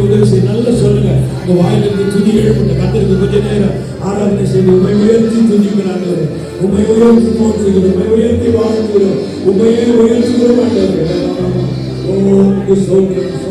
ஆண்டவர் உதவி செய்ய நல்லா சொல்லுங்க. உங்க வாயிலிருந்து துதி எழுப்பட்ட கத்திற்கு கொஞ்ச நேரம் ஆராதனை செய்து உண்மை உயர்த்தி துதிக்கிறாங்க உண்மை உயர்த்தி போற்றுகிறோம். உண்மை உயர்த்தி வாழ்த்துகிறோம். உண்மையே உயர்த்துகிறோம் ஆண்டவரே. ஓ சோதனை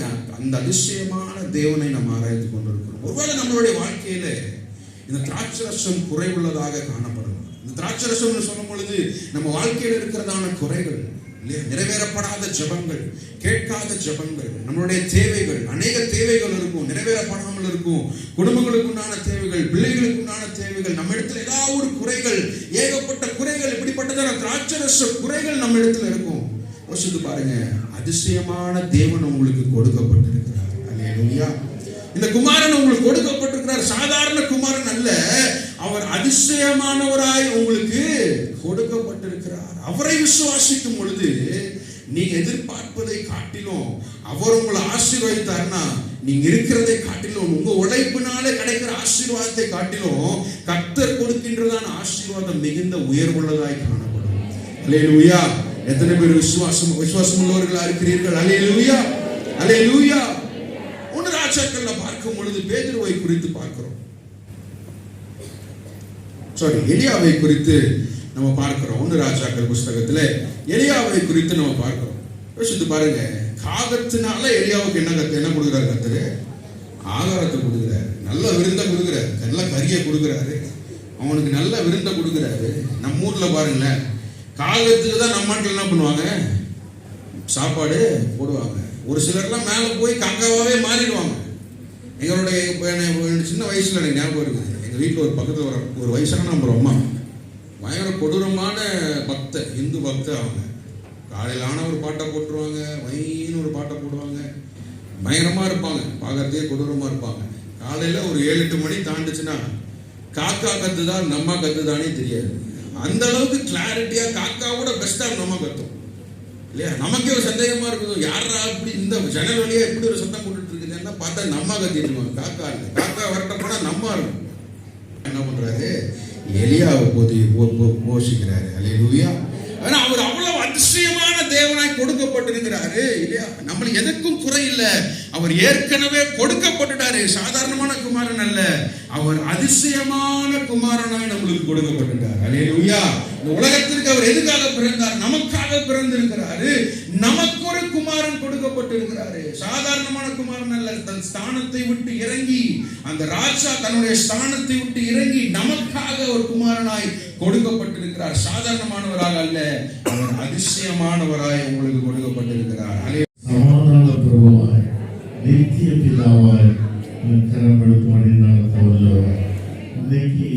பாருங்க அந்த அதிசயமான தேவனை நம்ம ஆராய்ந்து கொண்டிருக்கிறோம். ஒருவேளை நம்மளுடைய வாழ்க்கையில இந்த திராட்சை ரசம் குறைவுள்ளதாக காணப்படும். இந்த திராட்சை ரசம்னு சொல்லும் பொழுது நம்ம வாழ்க்கையில் இருக்கிறதான குறைகள் இல்லையா? நிறைவேறப்படாத ஜபங்கள் கேட்காத ஜபங்கள் நம்மளுடைய தேவைகள் அநேக தேவைகள் இருக்கும் நிறைவேறப்படாமல் இருக்கும். குடும்பங்களுக்கு உண்டான தேவைகள் பிள்ளைகளுக்கு உண்டான தேவைகள் நம்ம இடத்துல ஏதாவது ஒரு குறைகள் ஏகப்பட்ட குறைகள் இப்படிப்பட்டதான திராட்சரச குறைகள் நம்ம இடத்துல இருக்கும். யோசித்து பாருங்க அதிசயமான தேவன் உங்களுக்கு கொடுக்கப்பட்டிருக்கிறார். அல்லேலூயா. இந்த குமாரன் உங்களுக்கு கொடுக்கப்பட்டிருக்கிறார். சாதாரண குமாரன் அல்ல அவர் அதிசயமானவராய் உங்களுக்கு கொடுக்கப்பட்டிருக்கிறார். அவரை விசுவாசிக்கும் பொழுது நீங்க எதிர்பார்ப்பதை காட்டிலும் அவர் உங்களை ஆசீர்வதித்தார்னா நீங்க இருக்கிறதை காட்டிலும் உங்க உழைப்பினாலே கிடைக்கிற ஆசீர்வாதத்தை காட்டிலும் கத்தர் கொடுக்கின்றதான ஆசீர்வாதம் மிகுந்த உயர்வுள்ளதாய் காணப்படும். அல்லையா எத்தனை பேர் விசுவாசம் விசுவாசம் உள்ளவர்களா இருக்கிறீர்கள்? அல்லேலூயா அல்லேலூயா ஒன்று ராஜாக்கள்ல பார்க்கும் பொழுது பேதுருவை குறித்து பார்க்கிறோம். சாரி எலியாவை குறித்து நம்ம பார்க்கிறோம். ஒன்று ராஜாக்கள் புஸ்தகத்துல எலியாவை குறித்து நம்ம பார்க்கிறோம். யோசித்து பாருங்க. காதத்தினால எலியாவுக்கு என்ன கத்து என்ன கொடுக்குறாரு கத்துரு ஆகாரத்தை கொடுக்குறாரு. நல்ல விருந்தை கொடுக்குறாரு. நல்ல கறியை கொடுக்குறாரு. அவனுக்கு நல்ல விருந்தை கொடுக்குறாரு. நம்ம ஊர்ல பாருங்களேன். காகத்துக்கு தான் நம்ம என்ன பண்ணுவாங்க. சாப்பாடு போடுவாங்க. ஒரு சிலர்லாம் மேலே போய் கங்காவே மாறிடுவாங்க. எங்களுடைய சின்ன வயசில் எனக்கு ஞாபகம் இருக்குது. எங்கள் வீட்டில் ஒரு பக்கத்தில் ஒரு ஒரு வயசான நம்ம அம்மா. பயங்கர கொடூரமான பக்த இந்து பக்த அவங்க. காலையில் ஆனால் ஒரு பாட்டை போட்டுருவாங்க வயின்னு ஒரு பாட்டை போடுவாங்க. பயங்கரமாக இருப்பாங்க. பார்க்கறதே கொடூரமாக இருப்பாங்க. காலையில் ஒரு ஏழு எட்டு மணி தாண்டுச்சுன்னா காக்கா கத்துதான் நம்ம கத்துதானே தெரியாது. அந்த அளவுக்கு கிளாரிட்டியா காக்காவோட பெஸ்டா நம்ம கத்தோம் இல்லையா? நமக்கே ஒரு சந்தேகமா இருக்குது. யாரா அப்படி இந்த ஜன்னல் வழியா எப்படி ஒரு சத்தம் போட்டுட்டு இருக்குதுன்னா பார்த்தா நம்ம கத்திட்டு காக்கா இல்லை. காக்கா வரட்ட போனா நம்ம இருக்கும் என்ன பண்றாரு? எலியாவை போதி போஷிக்கிறாரு. அலையா ஆனா அவர் அவ்வளவு அதிசயமா தேவனாய் கொடுக்கப்பட்டிருக்கிறாரு. இல்லையா? நம்மள எதற்கும் குறை இல்லை. அவர் ஏற்கனவே கொடுக்கப்பட்டுட்டாரு. சாதாரணமான குமாரன் அல்ல. அவர் அதிசயமான குமாரனாய் நம்மளுக்கு கொடுக்கப்பட்டுட்டார் இந்த உலகத்திற்கு அவர் எதுக்காக பிறந்தார்? நமக்காக பிறந்திருக்கிறாரு. நமக்கு ஒரு குமாரன் கொடுக்க அழைக்கப்பட்டிருக்கிறாரு சாதாரணமான குமாரன் அல்ல. தன் ஸ்தானத்தை விட்டு இறங்கி அந்த ராஜா தன்னுடைய ஸ்தானத்தை விட்டு இறங்கி நமக்காக ஒரு குமாரனாய் கொடுக்கப்பட்டிருக்கிறார். சாதாரணமானவராக அல்ல அவர் அதிசயமானவராய் உங்களுக்கு கொடுக்கப்பட்டிருக்கிறார். சமாதான பிரபுவாய் நித்திய பிதாவாய் திறம்படுத்த இன்னைக்கு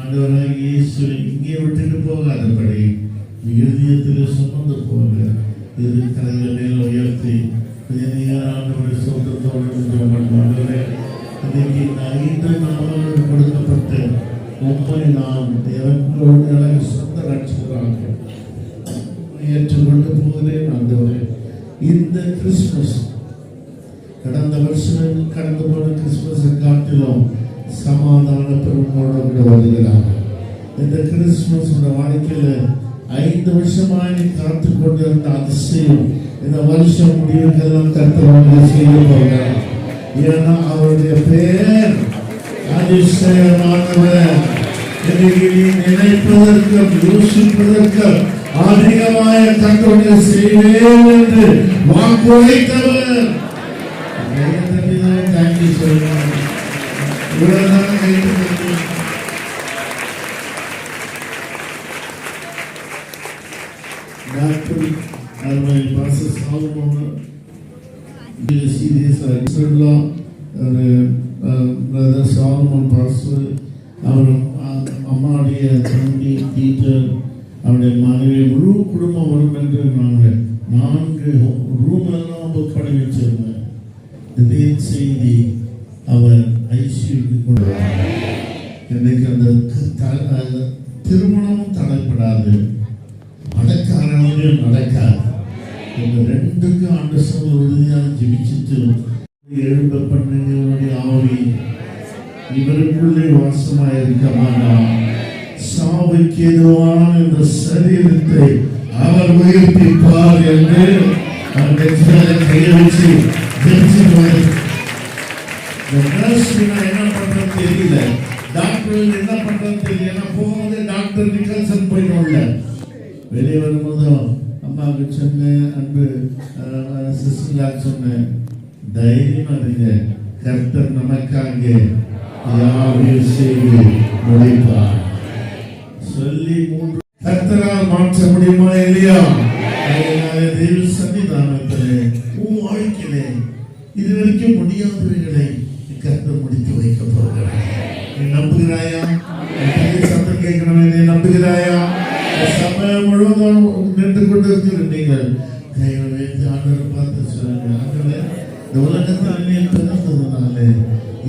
ஆண்டவராக இயேசு இங்கே விட்டுட்டு போகாதபடி இருதயத்தில் சுமந்து போக இது கடந்த வருஷம் கடந்து போன கிறிஸ்மஸை காட்டிலும் சமாதான பெருமோடு கூட வருகிறாங்க இந்த கிறிஸ்துமஸ் வாழ்க்கையில் ஐந்து வருஷமாக நீ காத்து கொண்டிருந்த அதிசயம் இந்த வருஷம் முடிவுக்கெல்லாம் கர்த்தவங்க செய்ய போகிறார். ஏன்னா அவருடைய பேர் அதிசயமானவர். நினைப்பதற்கும் யோசிப்பதற்கும் அதிகമായ தங்களுடைய செய்வேன் என்று வாக்குரைத்தவர். தேங்க்யூ சொல்லுவாங்க இவ்வளவுதான் கைத்தட்டி டாக்டர் அருமை பாச சாலமோன் சீரியஸ் சொல்லலாம் பிரதர் சாலமோன் பாஸ்டர் அவர் அம்மாவுடைய தம்பி டீச்சர் அவருடைய மனைவி முழு குடும்பம் வரும் என்று நாங்கள் நான்கு ரூம் எல்லாம் புக் பண்ணி இதே செய்தி அவர் ஐசியூக்கு கொண்டு இன்னைக்கு அந்த திருமணமும் தடைப்படாது மடக்காரனும் நடக்காது இந்த ரெண்டுக்கும் ஆண்டு சொல்ல உறுதியாக ஜெபிச்சுட்டு எழும்ப பண்ணுங்களுடைய ஆவி. இவருக்குள்ளே வாசமாக இருக்க மாட்டான் சாவுக்கு எதுவான இந்த சரீரத்தை அவர் உயிர்ப்பிப்பார் என்று அவர் கையை வச்சு ஜெபிச்சுட்டு இந்த நர்ஸுங்க என்ன பண்றது தெரியல டாக்டர் என்ன பண்றது தெரியல ஏன்னா போகும்போது டாக்டர் நிக்கல்சன் போயிடும்ல வெளியே வரும்போது அம்மாவுக்கு சொன்னேன் அன்பு சிஸ்டர்லாக்கு சொன்னேன் தைரியமா இருங்க கர்த்தர் நமக்காக யாவையும் செய்து முடிப்பார் சொல்லி மூன்று கர்த்தரால் மாற்ற முடியுமா இல்லையா அதனாலே தெய்வ சன்னிதானத்திலே உன் வாழ்க்கையிலே இதுவரைக்கும் முடியாதவைகளை கருத்து முடித்து வைக்க போகிறார் நீ நம்புகிறாயா? சத்தம் கேட்கணுமே? நீ நம்புகிறாயா? சமயம் முழுவதும் நின்று கொண்டிருக்கிற நீங்கள். கைகளை வைத்து ஆண்டவர் பார்த்து சொல்லுங்க ஆண்டவரே இந்த உலகத்தை அந்நியன் பிறந்ததுனாலே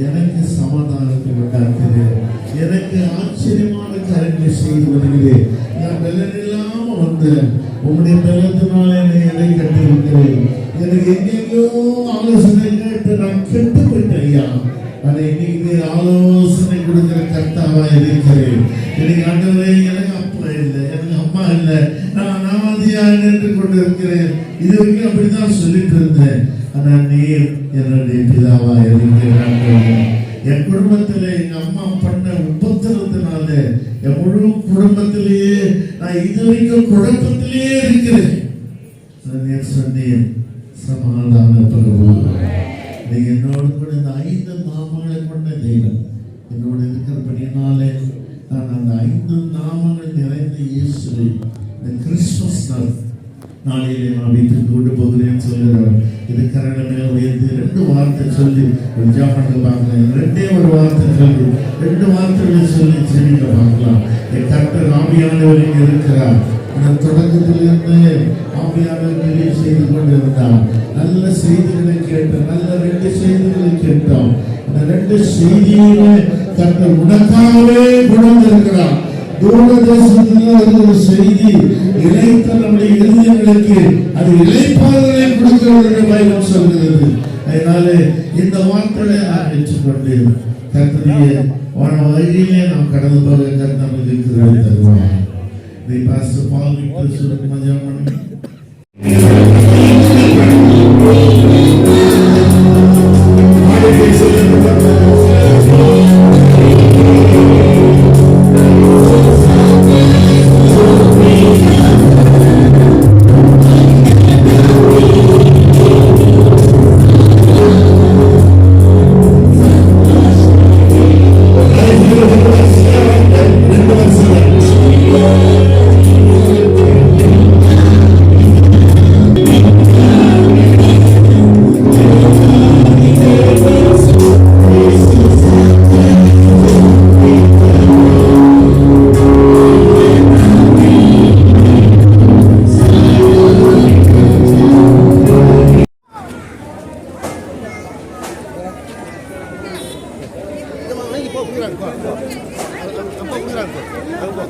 எனக்கு சமாதானத்தை உண்டாக்குது எனக்கு ஆச்சரியமான காரியங்களை செய்து வருகிறேன். நான் வெள்ளம் இல்லாமல் வந்தேன் உங்களுடைய பலத்தினாலே என்னை எடை கட்டிருக்கிறேன் எனக்கு எங்கே கர்த்தாவா இருக்கிறேன். எனக்கு ஆண்டவரே எனக்கு அப்பா இல்லை எனக்கு அம்மா இல்லை. நான் அனாமதியா நின்று கொண்டு இருக்கிறேன் இது வரைக்கும் அப்படிதான் சொல்லிட்டு இருந்தேன். ஆனா நீர் என்னுடைய பிதாவா இருக்கிறாங்க என் குடும்பத்துல எங்க அம்மா பண்ண உபத்திரத்தினால என் முழு குடும்பத்திலேயே நான் இது வரைக்கும் குழப்பத்திலேயே இருக்கிறேன் நீர் சொன்னீர் சமாதான பிரபு. நீங்க என்னோடு கூட இந்த ஐந்து மாமங்களை கொண்ட தெய்வம் என்னோடு இருக்கிறபடினாலே நான் அந்த ஐந்து நாமங்கள் நிறைந்த இயேசுவை இந்த கிறிஸ்துமஸ் நாள் நாளையிலே நான் வீட்டுக்கு கொண்டு போகிறேன்னு சொல்கிறார் இது கரட மேல உயர்த்தி ரெண்டு வார்த்தை சொல்லி ஒரு பண்ண பார்க்கலாம் ரெண்டே ஒரு வார்த்தை சொல்லி ரெண்டு வார்த்தைகளை சொல்லி செவிக்க பார்க்கலாம். என் கர்த்தர் நாமியானவர் இங்கே இருக்கிறார். அந்த தொடக்கத்திலிருந்து ஆவியானவர் நிறைய செய்து கொண்டிருந்தார். நல்ல செய்திகளை கேட்டோம் நல்ல ரெண்டு செய்திகளை கேட்டோம் அந்த ரெண்டு செய்தியுமே கர்த்தர் உனக்காகவே கொண்டிருக்கிறார் தூர தேசத்தில் செய்தி இழைத்த நம்முடைய இளைஞர்களுக்கு அது இழைப்பாளர்களை கொடுக்கிறது என்று பைபிள் சொல்கிறது. அதனால இந்த வார்த்தைகளை ஏற்றுக்கொண்டு கர்த்தருடைய வாழ வழியிலே நாம் கடந்து போக They passed the following of Surah Majamani. poco cuidan cuál. Tampoco cuidan cuál. Tampoco.